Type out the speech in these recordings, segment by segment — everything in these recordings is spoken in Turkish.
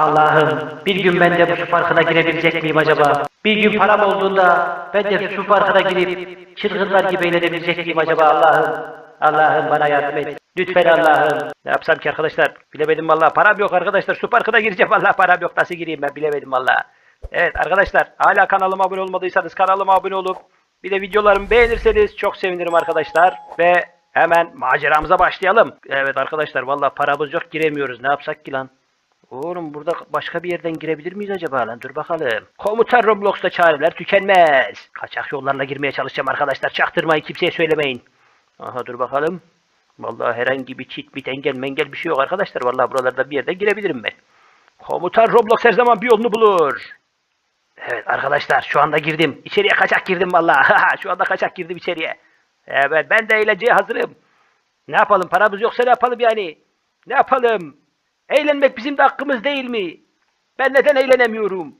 Allah'ım bir gün ben de bu su parkına girebilecek miyim acaba? Bir gün param olduğunda ben de su parkına girip çılgınlar gibi eğlenebilecek miyim acaba Allah'ım? Allah'ım bana yardım et. Lütfen Allah'ım. Ne yapsam ki arkadaşlar? Bilemedim vallahi. Param yok arkadaşlar. Su parkına gireceğim vallahi param yok. Nasıl gireyim ben bilemedim vallahi. Evet arkadaşlar hala kanalıma abone olmadıysanız kanalıma abone olup bir de videolarımı beğenirseniz çok sevinirim arkadaşlar. Ve hemen maceramıza başlayalım. Evet arkadaşlar vallahi paramız yok giremiyoruz. Ne yapsak ki lan? Oğlum burada başka bir yerden girebilir miyiz acaba lan? Dur bakalım. Komutan Roblox'ta çareler tükenmez. Kaçak yollarla girmeye çalışacağım arkadaşlar. Çaktırmayın kimseye söylemeyin. Aha dur bakalım. Vallahi herhangi bir çit bit engel mengel bir şey yok arkadaşlar. Vallahi buralarda bir yerden girebilirim ben. Komutan Roblox her zaman bir yolunu bulur. Evet arkadaşlar şu anda girdim. İçeriye kaçak girdim vallahi. şu anda kaçak girdim içeriye. Evet ben de eğlenceye hazırım. Ne yapalım paramız yoksa ne yapalım yani? Ne yapalım? Eğlenmek bizim de hakkımız değil mi? Ben neden eğlenemiyorum?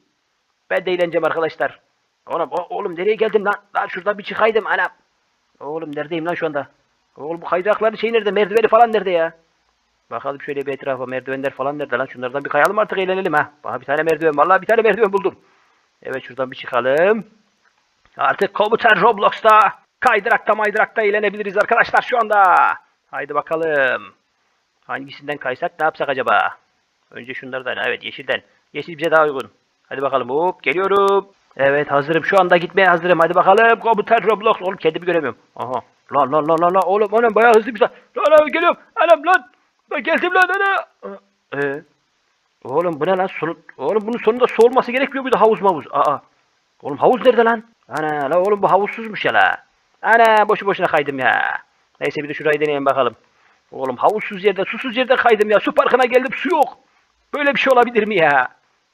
Ben de eğleneceğim arkadaşlar. Oğlum, oğlum nereye geldim lan? Lan şuradan bir çıkaydım anam. Oğlum neredeyim lan şu anda? Oğlum bu kaydırakların şey nerede? Merdiveni falan nerede ya? Bakalım şöyle bir etrafa merdivenler falan nerede lan? Şunlardan bir kayalım artık eğlenelim ha. Bana bir tane merdiven vallahi bir tane merdiven buldum. Evet şuradan bir çıkalım. Artık komutan Roblox'ta kaydırakta maydırakta eğlenebiliriz arkadaşlar şu anda. Haydi bakalım. Hangisinden kaysak ne yapsak acaba? Önce şunlardan evet yeşilden. Yeşil bize daha uygun. Hadi bakalım hop geliyorum. Evet hazırım şu anda gitmeye hazırım. Hadi bakalım komutan Roblox. Oğlum kendimi göremiyorum. Aha. Lan lan lan lan lan oğlum oğlum bayağı hızlıymış lan. Lan lan geliyorum. Anam lan. Lan geldim lan ana. Ee, oğlum bu ne lan? Sonu, oğlum bunun sonunda su olması gerekmiyor muydu havuz mavuz? Aa. Oğlum havuz nerede lan? Ana la oğlum bu havuzsuzmuş ya la. Ana boşu boşuna kaydım ya. Neyse bir de şurayı deneyelim bakalım. Oğlum havuzsuz yerde, susuz yerde kaydım ya. Su parkına geldim, su yok. Böyle bir şey olabilir mi ya?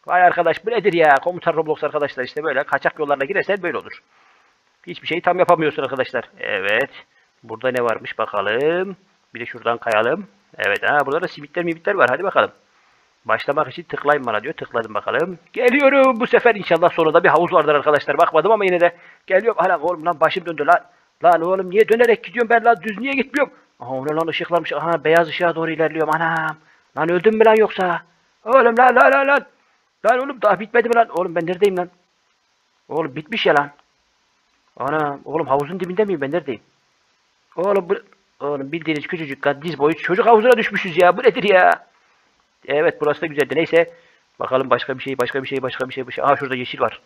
Vay arkadaş bu nedir ya? Komutan Roblox arkadaşlar işte böyle kaçak yollarla girersen böyle olur. Hiçbir şeyi tam yapamıyorsun arkadaşlar. Evet. Burada ne varmış bakalım. Bir de şuradan kayalım. Evet ha burada da simitler mimitler var. Hadi bakalım. Başlamak için tıklayın bana diyor. Tıkladım bakalım. Geliyorum. Bu sefer inşallah sonunda bir havuz vardır arkadaşlar. Bakmadım ama yine de geliyorum. Hala oğlum lan başım döndü lan. Lan oğlum niye dönerek gidiyorum ben lan düz niye gitmiyorum? Aha o ne lan ışıklarmış. Aha beyaz ışığa doğru ilerliyorum. Anam. Lan öldüm mü lan yoksa? Oğlum lan lan lan lan. Lan oğlum daha bitmedi mi lan? Oğlum ben neredeyim lan? Oğlum bitmiş ya lan. Ana oğlum havuzun dibinde miyim ben neredeyim? Oğlum bu oğlum bildiğiniz küçücük lan diz boyu çocuk havuzuna düşmüşüz ya. Bu nedir ya? Evet burası da güzeldi. Neyse. Bakalım başka bir şey, başka bir şey, başka bir şey. Bir şey. Aa şurada yeşil var.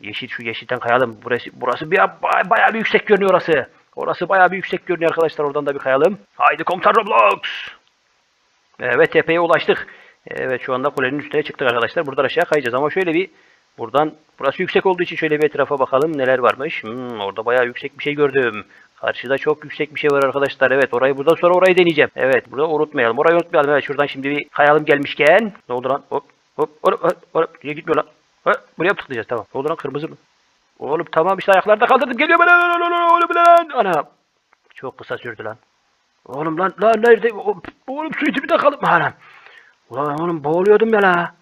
Yeşil şu yeşilden kayalım. Burası burası bir ba- bayağı bir yüksek görünüyor orası. Orası bayağı bir yüksek görünüyor arkadaşlar. Oradan da bir kayalım. Haydi komutan Roblox. Evet tepeye ulaştık. Evet şu anda kulenin üstüne çıktık arkadaşlar. Buradan aşağı kayacağız ama şöyle bir buradan burası yüksek olduğu için şöyle bir etrafa bakalım neler varmış. Hmm, orada bayağı yüksek bir şey gördüm. Karşıda çok yüksek bir şey var arkadaşlar. Evet orayı buradan sonra orayı deneyeceğim. Evet burada unutmayalım. Orayı unutmayalım. Evet şuradan şimdi bir kayalım gelmişken. Ne oldu lan? Hop hop hop hop. Niye gitmiyor lan? Ha, buraya tıklayacağız? Tamam. Ne oldu lan kırmızı mı? Oğlum tamam işte ayaklarda kaldırdım. Geliyor bana. Oğlum lan. Ana. Çok kısa sürdü lan. Oğlum lan lan nerede? Oğlum su içimi takalım. Anam. Ulan oğlum boğuluyordum ya la.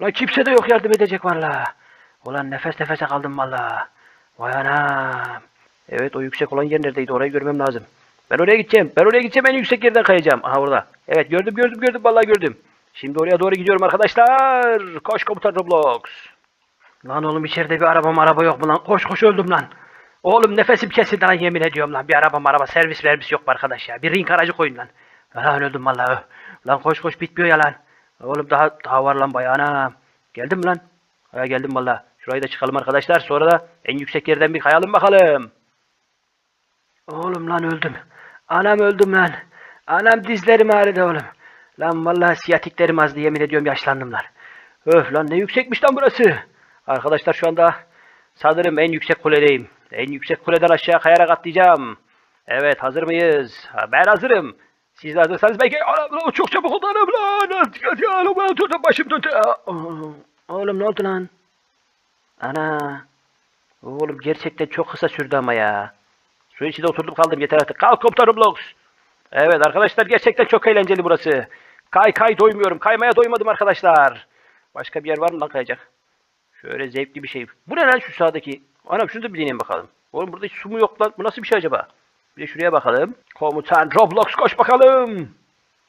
Lan kimse de yok yardım edecek valla. Ulan nefes nefese kaldım valla. Vay anam. Evet o yüksek olan yer neredeydi orayı görmem lazım. Ben oraya gideceğim. Ben oraya gideceğim en yüksek yerden kayacağım. Aha orada. Evet gördüm gördüm gördüm vallahi gördüm. Şimdi oraya doğru gidiyorum arkadaşlar. Koş komutan Roblox. Lan oğlum içeride bir araba araba yok mu lan? Koş koş öldüm lan. Oğlum nefesim kesildi lan yemin ediyorum lan. Bir araba araba servis vermiş yok mu arkadaş ya. Bir ring aracı koyun lan. Lan öldüm vallahi. Lan koş koş bitmiyor ya lan. Oğlum daha daha var lan bayağı anam. Geldim mi lan? Ha geldim vallahi. Şurayı da çıkalım arkadaşlar. Sonra da en yüksek yerden bir kayalım bakalım. Oğlum lan öldüm. Anam öldüm lan. Anam dizlerim ağrıdı oğlum. Lan vallahi siyatiklerim azdı yemin ediyorum yaşlandım lan. Öf lan ne yüksekmiş lan burası. Arkadaşlar şu anda sanırım en yüksek kuledeyim. En yüksek kuleden aşağı kayarak atlayacağım. Evet hazır mıyız? Ben hazırım. Siz de hazırsanız belki Anam, çok çabuk oldu anam lan. Başım döndü. Oğlum ne oldu lan? Ana. Oğlum gerçekten çok kısa sürdü ama ya. Suyun içinde oturdum kaldım yeter artık. Kalk komutanım Blox. Evet arkadaşlar gerçekten çok eğlenceli burası. Kay kay doymuyorum. Kaymaya doymadım arkadaşlar. Başka bir yer var mı lan kayacak? Şöyle zevkli bir şey. Bu ne lan şu sağdaki? Anam şunu da bir deneyeyim bakalım. Oğlum burada hiç su mu yok lan? Bu nasıl bir şey acaba? Bir de şuraya bakalım. Komutan Roblox koş bakalım.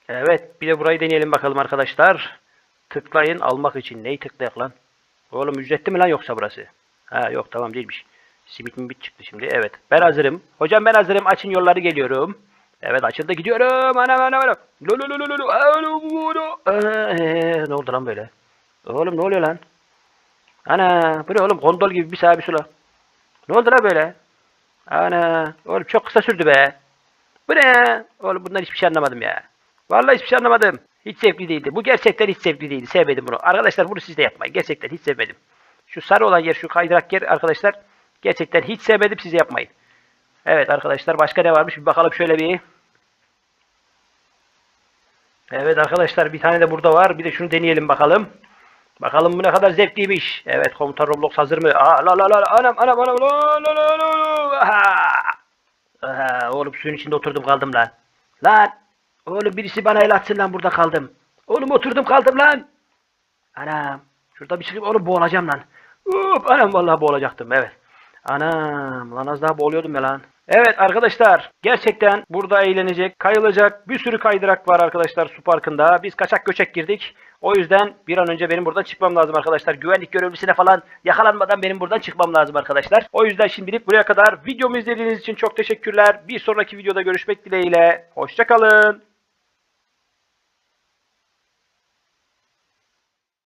Evet bir de burayı deneyelim bakalım arkadaşlar. Tıklayın almak için. Neyi tıklayak lan? Oğlum ücretli mi lan yoksa burası? Ha yok tamam değilmiş. Simit mi bit çıktı şimdi. Evet. Ben hazırım. Hocam ben hazırım. Açın yolları geliyorum. Evet açıldı gidiyorum. Anam anam anam. Lo lo lo lo lo lo. Alo, lo, lo. Ee, ne oldu lan böyle? Oğlum ne oluyor lan? Ana bu ne oğlum kondol gibi bir sağa bir sola. Ne oldu lan böyle? Ana oğlum çok kısa sürdü be. Bu ne? Oğlum bundan hiçbir şey anlamadım ya. Vallahi hiçbir şey anlamadım. Hiç zevkli değildi. Bu gerçekten hiç zevkli değildi. Sevmedim bunu. Arkadaşlar bunu siz de yapmayın. Gerçekten hiç sevmedim. Şu sarı olan yer, şu kaydırak yer arkadaşlar. Gerçekten hiç sevmedim. Siz de yapmayın. Evet arkadaşlar başka ne varmış? Bir bakalım şöyle bir. Evet arkadaşlar bir tane de burada var. Bir de şunu deneyelim bakalım. Bakalım bu ne kadar zevkliymiş. Evet komutan Roblox hazır mı? Aa, la la la anam anam anam la la la la oğlum suyun içinde oturdum kaldım lan. Lan. Oğlum birisi bana el atsın lan burada kaldım. Oğlum oturdum kaldım lan. Anam. Şurada bir çıkayım oğlum boğulacağım lan. Hop, anam vallahi boğulacaktım evet. Anam lan az daha boğuluyordum ya lan. Evet arkadaşlar gerçekten burada eğlenecek, kayılacak bir sürü kaydırak var arkadaşlar su parkında. Biz kaçak göçek girdik. O yüzden bir an önce benim buradan çıkmam lazım arkadaşlar. Güvenlik görevlisine falan yakalanmadan benim buradan çıkmam lazım arkadaşlar. O yüzden şimdilik buraya kadar videomu izlediğiniz için çok teşekkürler. Bir sonraki videoda görüşmek dileğiyle. Hoşçakalın.